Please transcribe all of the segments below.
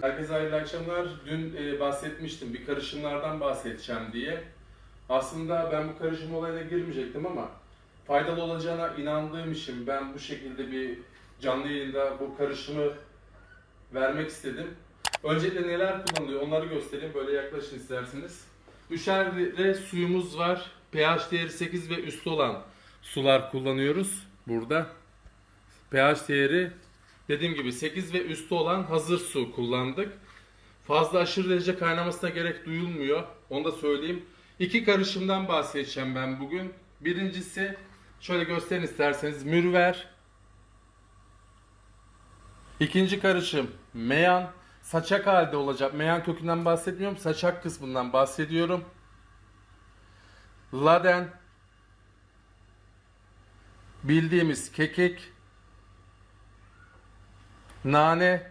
Herkese hayırlı akşamlar. Dün e, bahsetmiştim bir karışımlardan bahsedeceğim diye. Aslında ben bu karışım olayına girmeyecektim ama faydalı olacağına inandığım için ben bu şekilde bir canlı yayında bu karışımı vermek istedim. Öncelikle neler kullanılıyor onları göstereyim. Böyle yaklaşın isterseniz. Üçer litre suyumuz var. pH değeri 8 ve üstü olan sular kullanıyoruz burada. pH değeri dediğim gibi 8 ve üstü olan hazır su kullandık. Fazla aşırı derece kaynamasına gerek duyulmuyor. Onu da söyleyeyim. İki karışımdan bahsedeceğim ben bugün. Birincisi şöyle gösterin isterseniz mürver. İkinci karışım meyan. Saçak halde olacak. Meyan kökünden bahsetmiyorum. Saçak kısmından bahsediyorum. Laden. Bildiğimiz kekik. Nane.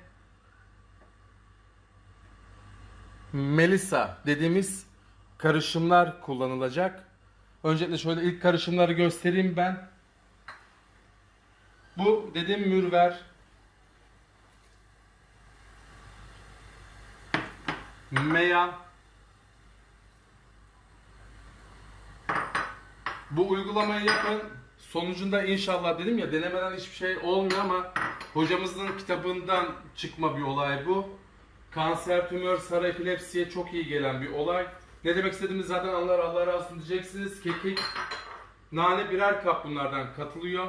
Melisa dediğimiz karışımlar kullanılacak. Öncelikle şöyle ilk karışımları göstereyim ben. Bu dediğim mürver. Meyan. Bu uygulamayı yapın. Sonucunda inşallah dedim ya denemeden hiçbir şey olmuyor ama hocamızın kitabından çıkma bir olay bu. Kanser, tümör, sarı epilepsiye çok iyi gelen bir olay. Ne demek istediğimiz zaten Allah Allah razı olsun diyeceksiniz. Kekik, nane birer kap bunlardan katılıyor.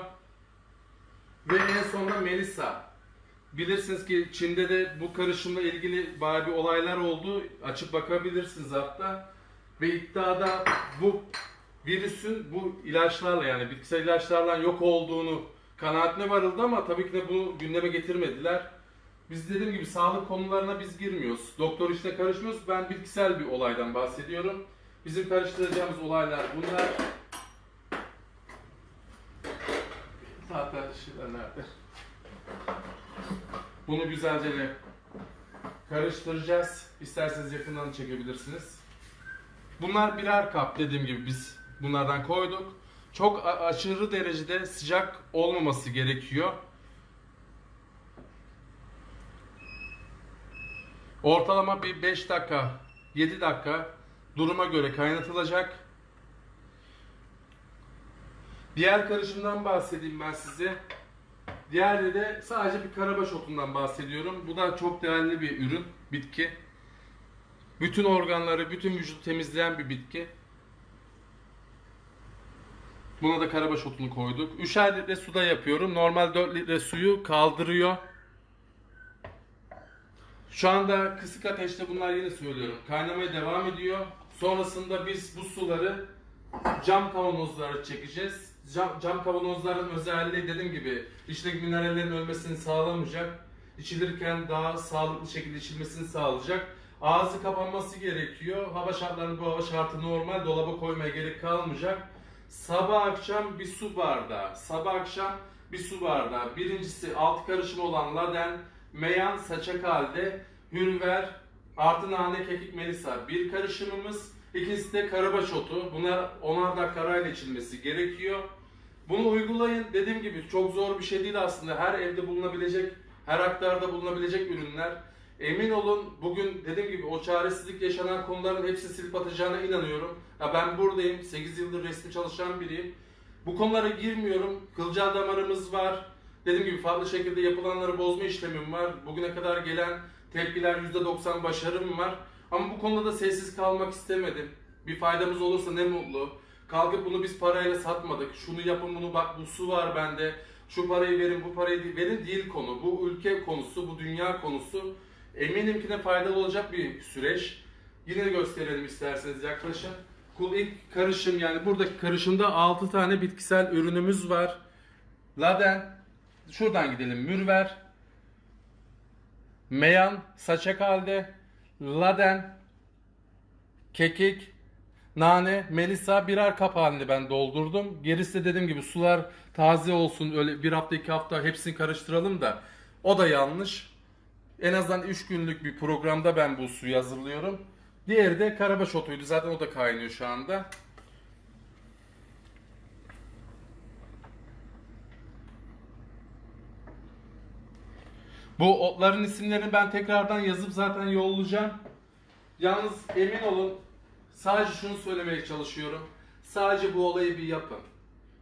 Ve en sonra Melisa. Bilirsiniz ki Çin'de de bu karışımla ilgili bayağı bir olaylar oldu. Açıp bakabilirsiniz hatta. Ve iddiada bu virüsün bu ilaçlarla yani bitkisel ilaçlarla yok olduğunu kanaatine varıldı ama tabii ki de bunu gündeme getirmediler. Biz dediğim gibi sağlık konularına biz girmiyoruz. Doktor işine karışmıyoruz. Ben bitkisel bir olaydan bahsediyorum. Bizim karıştıracağımız olaylar bunlar. Tahta şeyler nerede? Bunu güzelce karıştıracağız. İsterseniz yakından çekebilirsiniz. Bunlar birer kap dediğim gibi biz bunlardan koyduk. Çok aşırı derecede sıcak olmaması gerekiyor. Ortalama bir 5 dakika, 7 dakika duruma göre kaynatılacak. Diğer karışımdan bahsedeyim ben size. Diğerde de sadece bir karabaş otundan bahsediyorum. Bu da çok değerli bir ürün, bitki. Bütün organları, bütün vücudu temizleyen bir bitki. Buna da karabaş otunu koyduk. 3'er litre suda yapıyorum. Normal 4 litre suyu kaldırıyor. Şu anda kısık ateşte bunlar yine söylüyorum. Kaynamaya devam ediyor. Sonrasında biz bu suları cam kavanozlara çekeceğiz. Cam, cam kavanozların özelliği dediğim gibi içindeki minerallerin ölmesini sağlamayacak. İçilirken daha sağlıklı şekilde içilmesini sağlayacak. Ağzı kapanması gerekiyor. Hava şartlarında bu hava şartı normal. Dolaba koymaya gerek kalmayacak. Sabah akşam bir su bardağı. Sabah akşam bir su bardağı. Birincisi alt karışım olan laden, meyan, saçak halde, hürver, artı nane, kekik, melisa bir karışımımız. İkincisi de karabaş otu. Bunlar onar dakika arayla içilmesi gerekiyor. Bunu uygulayın. Dediğim gibi çok zor bir şey değil aslında. Her evde bulunabilecek, her aktarda bulunabilecek ürünler. Emin olun bugün dediğim gibi o çaresizlik yaşanan konuların hepsi silip atacağına inanıyorum. Ya ben buradayım. 8 yıldır resmi çalışan biriyim. Bu konulara girmiyorum. Kılcal damarımız var. Dediğim gibi farklı şekilde yapılanları bozma işlemim var. Bugüne kadar gelen tepkiler %90 başarım var. Ama bu konuda da sessiz kalmak istemedim. Bir faydamız olursa ne mutlu. Kalkıp bunu biz parayla satmadık. Şunu yapın bunu bak bu su var bende. Şu parayı verin bu parayı verin değil konu. Bu ülke konusu, bu dünya konusu. Eminim ki de faydalı olacak bir süreç. Yine gösterelim isterseniz yaklaşın. Kul ilk karışım yani buradaki karışımda 6 tane bitkisel ürünümüz var. Laden, şuradan gidelim. Mürver, meyan, saçak halde, laden, kekik, nane, melisa birer kap halinde ben doldurdum. Gerisi de dediğim gibi sular taze olsun öyle bir hafta iki hafta hepsini karıştıralım da o da yanlış. En azından 3 günlük bir programda ben bu suyu hazırlıyorum. Diğeri de karabaş otuydu. Zaten o da kaynıyor şu anda. Bu otların isimlerini ben tekrardan yazıp zaten yollayacağım. Yalnız emin olun sadece şunu söylemeye çalışıyorum. Sadece bu olayı bir yapın.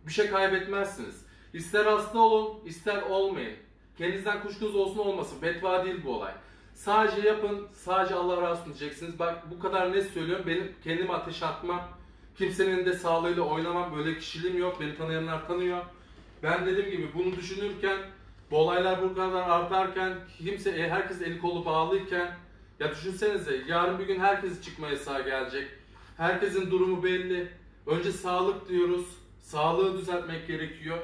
Bir şey kaybetmezsiniz. İster hasta olun, ister olmayın. Kendinizden kuşkunuz olsun olmasın. Bedva değil bu olay. Sadece yapın, sadece Allah razı olsun diyeceksiniz. Bak bu kadar ne söylüyorum. Benim kendime ateş atmam. Kimsenin de sağlığıyla oynamam. Böyle kişiliğim yok. Beni tanıyanlar tanıyor. Ben dediğim gibi bunu düşünürken bu olaylar bu kadar artarken kimse e, herkes eli kolu bağlıyken ya düşünsenize yarın bir gün herkes çıkma yasağı gelecek. Herkesin durumu belli. Önce sağlık diyoruz. Sağlığı düzeltmek gerekiyor.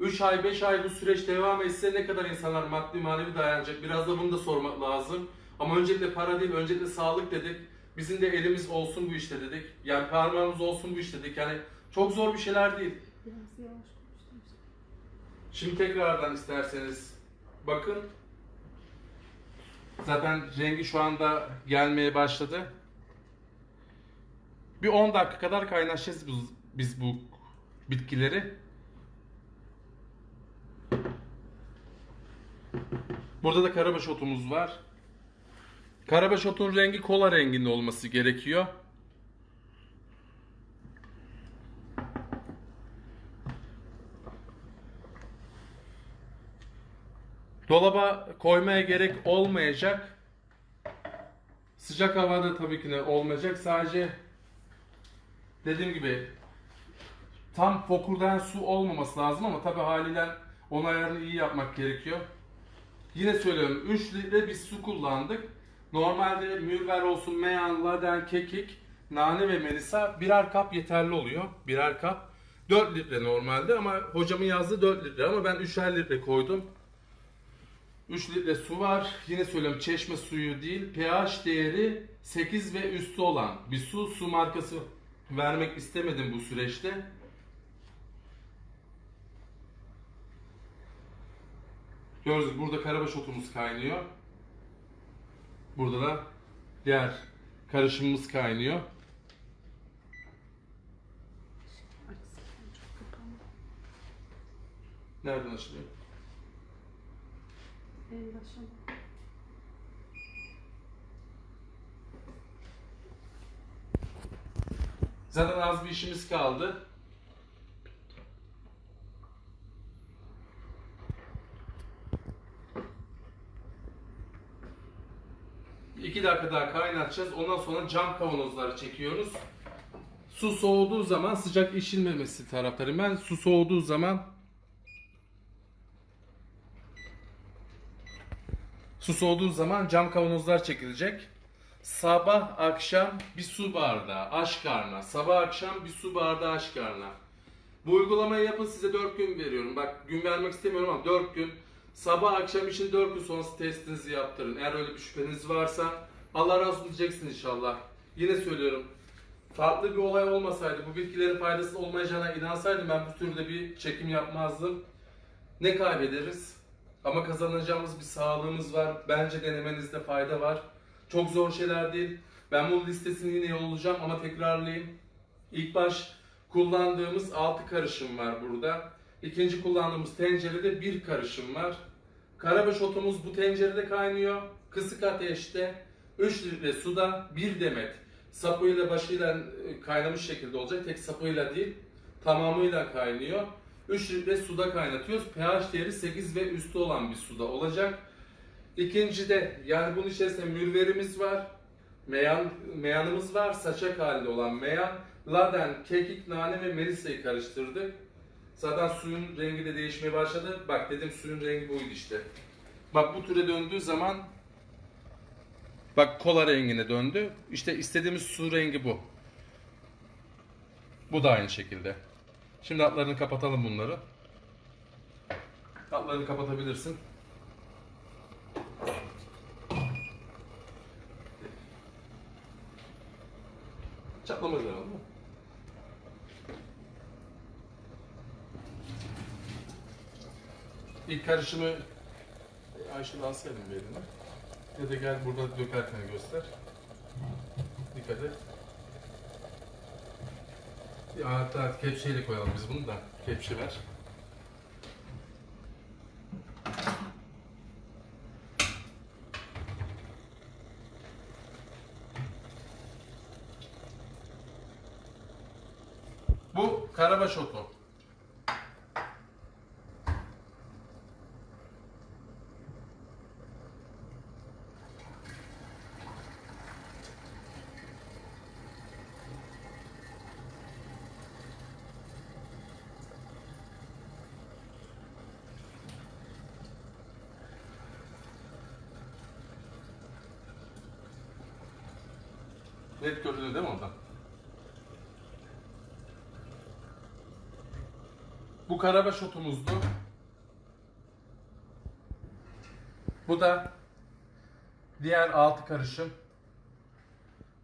3 ay 5 ay bu süreç devam etse ne kadar insanlar maddi manevi dayanacak? Biraz da bunu da sormak lazım. Ama öncelikle para değil, öncelikle sağlık dedik. Bizim de elimiz olsun bu işte dedik. Yani parmağımız olsun bu işte dedik. Yani çok zor bir şeyler değil. Biraz yavaş. Şimdi tekrardan isterseniz bakın. Zaten rengi şu anda gelmeye başladı. Bir 10 dakika kadar kaynaşacağız biz, biz bu bitkileri. Burada da karabaş otumuz var. Karabaş otun rengi kola renginde olması gerekiyor. Dolaba koymaya gerek olmayacak. Sıcak havada tabii ki de olmayacak. Sadece dediğim gibi tam fokurdayan su olmaması lazım ama tabii haliyle onun ayarını iyi yapmak gerekiyor. Yine söylüyorum 3 litre bir su kullandık. Normalde mürver olsun, meyan, laden, kekik, nane ve melisa birer kap yeterli oluyor. Birer kap. 4 litre normalde ama hocamın yazdığı 4 litre ama ben 3'er litre koydum. 3 litre su var. Yine söylüyorum çeşme suyu değil. pH değeri 8 ve üstü olan bir su. Su markası vermek istemedim bu süreçte. Gördünüz burada karabaş otumuz kaynıyor. Burada da diğer karışımımız kaynıyor. Nereden açılıyor? En bak. Zaten az bir işimiz kaldı. İki dakika daha kaynatacağız. Ondan sonra cam kavanozları çekiyoruz. Su soğuduğu zaman sıcak içilmemesi taraftarıyım. Ben su soğuduğu zaman Su soğuduğu zaman cam kavanozlar çekilecek. Sabah akşam bir su bardağı aç karnına. Sabah akşam bir su bardağı aç karnına. Bu uygulamayı yapın size 4 gün veriyorum. Bak gün vermek istemiyorum ama 4 gün. Sabah akşam için 4 gün sonrası testinizi yaptırın. Eğer öyle bir şüpheniz varsa Allah razı olsun diyeceksiniz inşallah. Yine söylüyorum. Farklı bir olay olmasaydı, bu bitkilerin faydasız olmayacağına inansaydım ben bu türde bir çekim yapmazdım. Ne kaybederiz? Ama kazanacağımız bir sağlığımız var. Bence denemenizde fayda var. Çok zor şeyler değil. Ben bunun listesini yine yollayacağım ama tekrarlayayım. İlk baş kullandığımız 6 karışım var burada. İkinci kullandığımız tencerede bir karışım var. Karabaş otumuz bu tencerede kaynıyor. Kısık ateşte 3 litre suda 1 demet sapıyla başıyla e, kaynamış şekilde olacak. Tek sapıyla değil tamamıyla kaynıyor. 3 litre suda kaynatıyoruz. pH değeri 8 ve üstü olan bir suda olacak. İkincide yani bunun içerisinde mürverimiz var. Meyan, meyanımız var. Saçak halinde olan meyan. Laden, kekik, nane ve melisa'yı karıştırdık. Zaten suyun rengi de değişmeye başladı. Bak dedim suyun rengi buydu işte. Bak bu türe döndüğü zaman Bak kola rengine döndü. İşte istediğimiz su rengi bu. Bu da aynı şekilde. Şimdi altlarını kapatalım bunları. Altlarını kapatabilirsin. Çatlamaz herhalde. İlk karışımı Ayşe alsaydın bir eline. Ya da gel burada dökerken göster. Dikkat et. Ya hatta kepçeyle koyalım biz bunu da. Kepçe ver. Karabaş otu. Net görünüyor değil mi oradan? Bu karabaş otumuzdu. Bu da diğer altı karışım.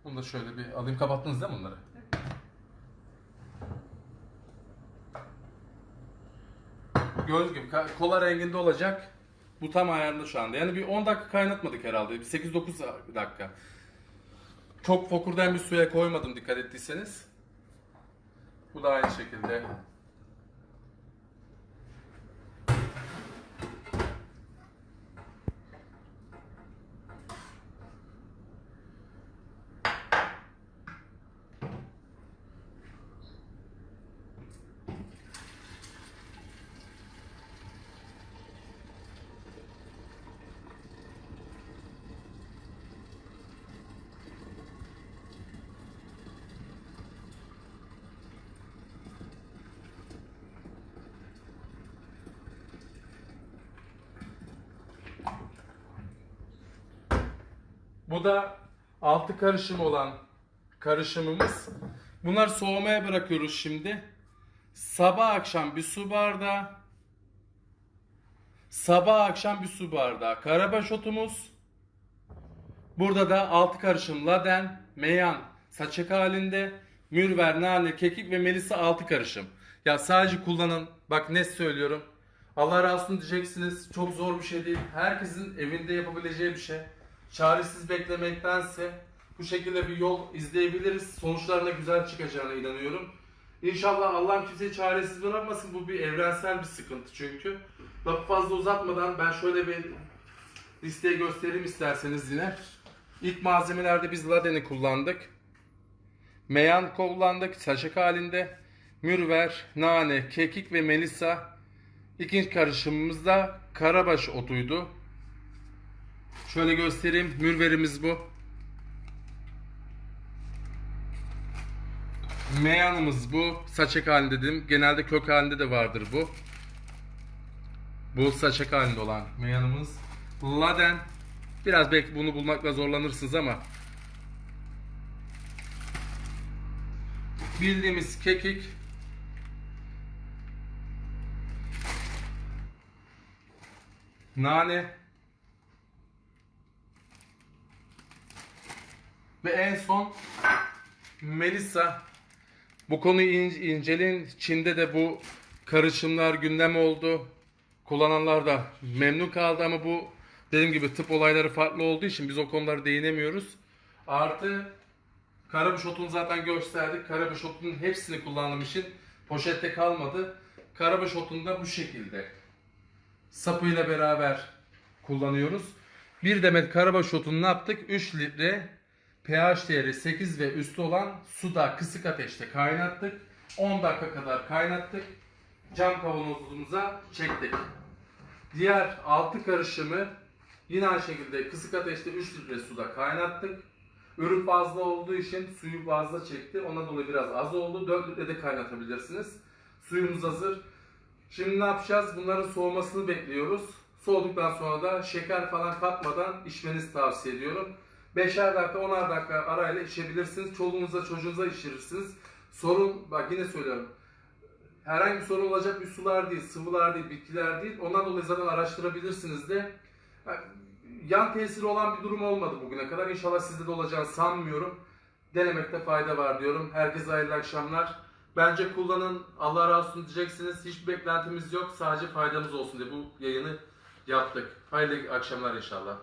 Bunu da şöyle bir alayım. Kapattınız değil mi bunları? Gördüğünüz gibi kola renginde olacak. Bu tam ayarında şu anda. Yani bir 10 dakika kaynatmadık herhalde. Bir 8-9 dakika. Çok fokurdan bir suya koymadım dikkat ettiyseniz. Bu da aynı şekilde. Bu da altı karışım olan karışımımız. Bunları soğumaya bırakıyoruz şimdi. Sabah akşam bir su bardağı. Sabah akşam bir su bardağı karabaş otumuz. Burada da altı karışım laden, meyan, saçak halinde, mürver, nane, kekik ve melisa altı karışım. Ya sadece kullanın. Bak ne söylüyorum. Allah razı olsun diyeceksiniz. Çok zor bir şey değil. Herkesin evinde yapabileceği bir şey. Çaresiz beklemektense bu şekilde bir yol izleyebiliriz. Sonuçlarına güzel çıkacağına inanıyorum. İnşallah Allah kimseyi çaresiz bırakmasın. Bu bir evrensel bir sıkıntı çünkü. Lafı fazla uzatmadan ben şöyle bir listeyi göstereyim isterseniz yine. İlk malzemelerde biz ladeni kullandık. Meyan kullandık saçak halinde. Mürver, nane, kekik ve melisa. İkinci karışımımız da karabaş otuydu. Şöyle göstereyim. Mürverimiz bu. Meyanımız bu. Saçak halinde dedim. Genelde kök halinde de vardır bu. Bu saçak halinde olan meyanımız. Laden. Biraz belki bunu bulmakla zorlanırsınız ama. Bildiğimiz kekik. Nane. Ve en son Melisa. Bu konuyu in- inceleyin. Çin'de de bu karışımlar gündem oldu. Kullananlar da memnun kaldı ama bu dediğim gibi tıp olayları farklı olduğu için biz o konulara değinemiyoruz. Artı karabaş otunu zaten gösterdik. Karabaş otunun hepsini kullandığım için poşette kalmadı. Karabaş otunu da bu şekilde sapıyla beraber kullanıyoruz. Bir demet karabaş otunu ne yaptık? 3 litre pH değeri 8 ve üstü olan suda kısık ateşte kaynattık. 10 dakika kadar kaynattık. Cam kavanozumuza çektik. Diğer altı karışımı yine aynı şekilde kısık ateşte 3 litre suda kaynattık. Ürün fazla olduğu için suyu fazla çekti. Ondan dolayı biraz az oldu. 4 litre de kaynatabilirsiniz. Suyumuz hazır. Şimdi ne yapacağız? Bunların soğumasını bekliyoruz. Soğuduktan sonra da şeker falan katmadan içmenizi tavsiye ediyorum. 5'er dakika 10'ar dakika arayla içebilirsiniz. Çoluğunuza çocuğunuza içirirsiniz. Sorun bak yine söylüyorum. Herhangi bir sorun olacak bir sular değil, sıvılar değil, bitkiler değil. Ondan dolayı zaten araştırabilirsiniz de. Yan tesiri olan bir durum olmadı bugüne kadar. İnşallah sizde de olacağını sanmıyorum. Denemekte fayda var diyorum. Herkese hayırlı akşamlar. Bence kullanın. Allah razı olsun diyeceksiniz. Hiçbir beklentimiz yok. Sadece faydamız olsun diye bu yayını yaptık. Hayırlı akşamlar inşallah.